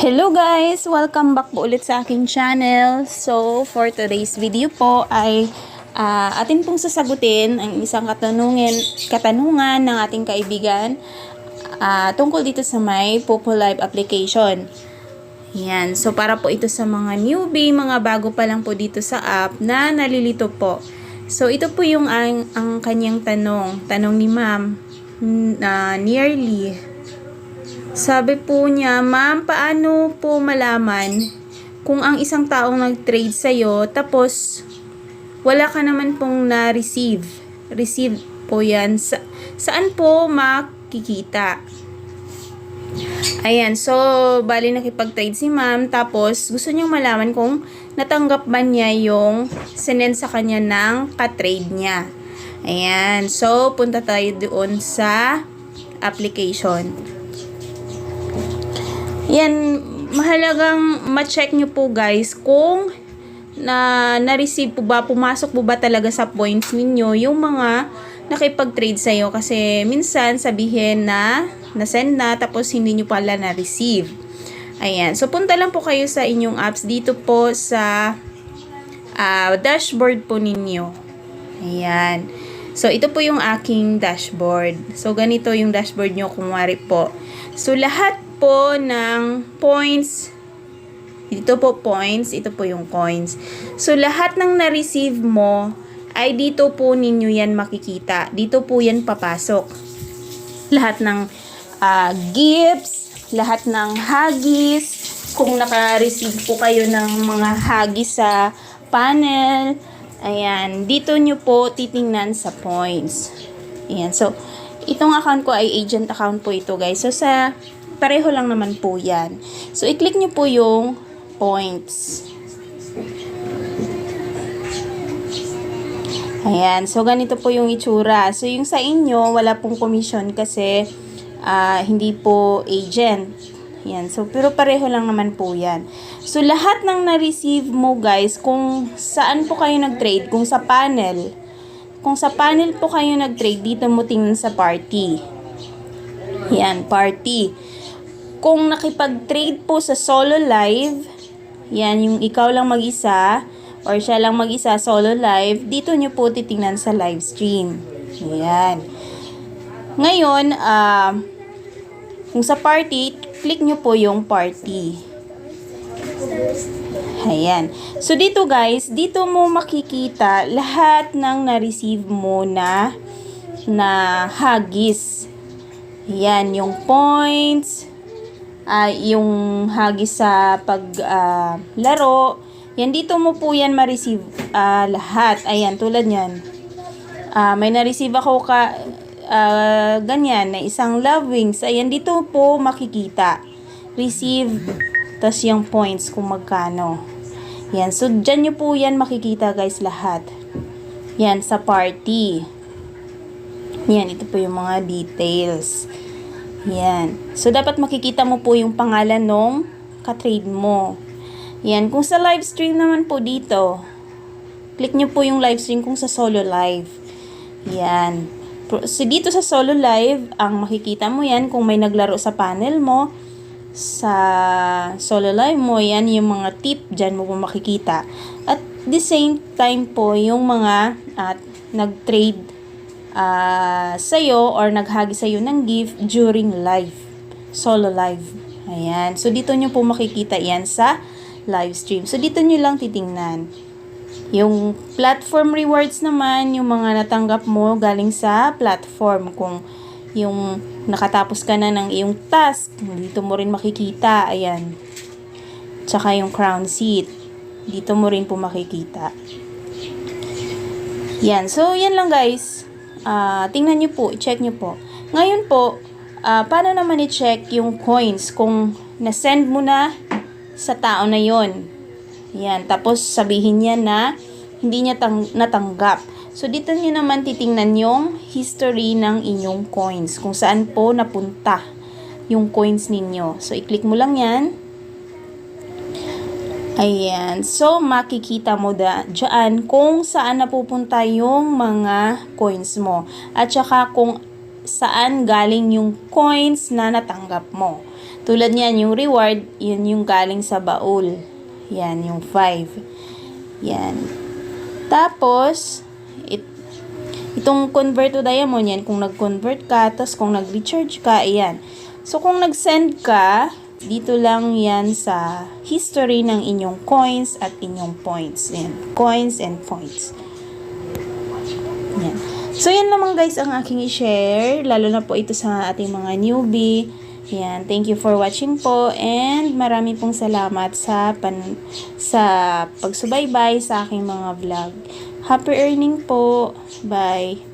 Hello guys! Welcome back po ulit sa aking channel. So, for today's video po ay ah, atin pong sasagutin ang isang katanungin, katanungan ng ating kaibigan ah, tungkol dito sa may Popo Live application. Yan. So, para po ito sa mga newbie, mga bago pa lang po dito sa app na nalilito po. So, ito po yung ang, ang kanyang tanong. Tanong ni ma'am. n- ah, nearly sabi po niya, ma'am, paano po malaman kung ang isang taong nag-trade sa'yo, tapos wala ka naman pong na-receive? Receive po yan. Sa, saan po makikita? Ayan, so, bali nakipag-trade si ma'am, tapos gusto niyang malaman kung natanggap ba niya yung sinend sa kanya ng ka-trade niya. Ayan, so, punta tayo doon sa application. Yan, mahalagang ma-check nyo po guys kung na na-receive po ba, pumasok po ba talaga sa points ninyo yung mga nakipag-trade sa'yo kasi minsan sabihin na na-send na tapos hindi nyo pala na-receive. Ayan. So, punta lang po kayo sa inyong apps dito po sa ah, dashboard po ninyo. Ayan. So, ito po yung aking dashboard. So, ganito yung dashboard nyo kung wari po. So, lahat po ng points, dito po points, ito po yung coins. So, lahat ng na-receive mo, ay dito po ninyo yan makikita. Dito po yan papasok. Lahat ng ah, gifts, lahat ng hagis, kung naka-receive po kayo ng mga hagis sa panel, ayan, dito nyo po titingnan sa points. Ayan, so, itong account ko ay agent account po ito guys. So, sa pareho lang naman po yan. So, i-click nyo po yung points. Ayan. So, ganito po yung itsura. So, yung sa inyo, wala pong commission kasi ah, hindi po agent. Ayan. So, pero pareho lang naman po yan. So, lahat ng na-receive mo guys, kung saan po kayo nag-trade, kung sa panel, kung sa panel po kayo nag-trade, dito mo tingnan sa party. Yan, party. Kung nakipag-trade po sa solo live, yan, yung ikaw lang mag-isa, or siya lang mag-isa, solo live, dito nyo po titingnan sa live stream. Yan. Ngayon, ah, kung sa party, click nyo po yung party. Ayan. So, dito guys, dito mo makikita lahat ng na-receive mo na na hagis. Yan, yung points, ah yung hagis sa pag ah, laro. Yan, dito mo po yan ma-receive ah, lahat. Ayan, tulad yan. Ah, may na-receive ako ka ah, ganyan na isang love wings. Ayan, dito po makikita. Receive, tas yung points kung magkano. Yan, so dyan nyo po yan makikita guys lahat. Yan, sa party. Yan, ito po yung mga details. Yan. So, dapat makikita mo po yung pangalan nung ka-trade mo. Yan. Kung sa live stream naman po dito, click nyo po yung live stream kung sa solo live. Yan. So, dito sa solo live, ang makikita mo yan kung may naglaro sa panel mo, sa solo live mo, yan yung mga tip dyan mo po makikita. At the same time po, yung mga at nag-trade ah sa'yo or naghagi sa'yo ng gift during live. Solo live. Ayan. So, dito nyo po makikita yan sa live stream. So, dito nyo lang titingnan. Yung platform rewards naman, yung mga natanggap mo galing sa platform. Kung yung nakatapos ka na ng iyong task, dito mo rin makikita. Ayan. Tsaka yung crown seat. Dito mo rin po makikita. Yan. So, yan lang guys. Ah, tingnan nyo po. check nyo po. Ngayon po, ah, paano naman i-check yung coins kung na-send mo na sa tao na yon Yan. Tapos, sabihin niya na hindi niya tang- natanggap. So, dito nyo naman titingnan yung history ng inyong coins. Kung saan po napunta yung coins ninyo. So, i-click mo lang yan. Ayan. So, makikita mo da, dyan kung saan napupunta yung mga coins mo. At saka kung saan galing yung coins na natanggap mo. Tulad niyan, yung reward, yun yung galing sa baul. Yan, yung 5. Yan. Tapos, it, itong convert to diamond yan, kung nag-convert ka, tapos kung nag-recharge ka, ayan. So, kung nag-send ka, dito lang yan sa history ng inyong coins at inyong points. Ayan, coins and points. Yan. So, yan naman guys ang aking i-share. Lalo na po ito sa ating mga newbie. Yan. Thank you for watching po. And marami pong salamat sa, pan, sa pagsubaybay sa aking mga vlog. Happy earning po. Bye.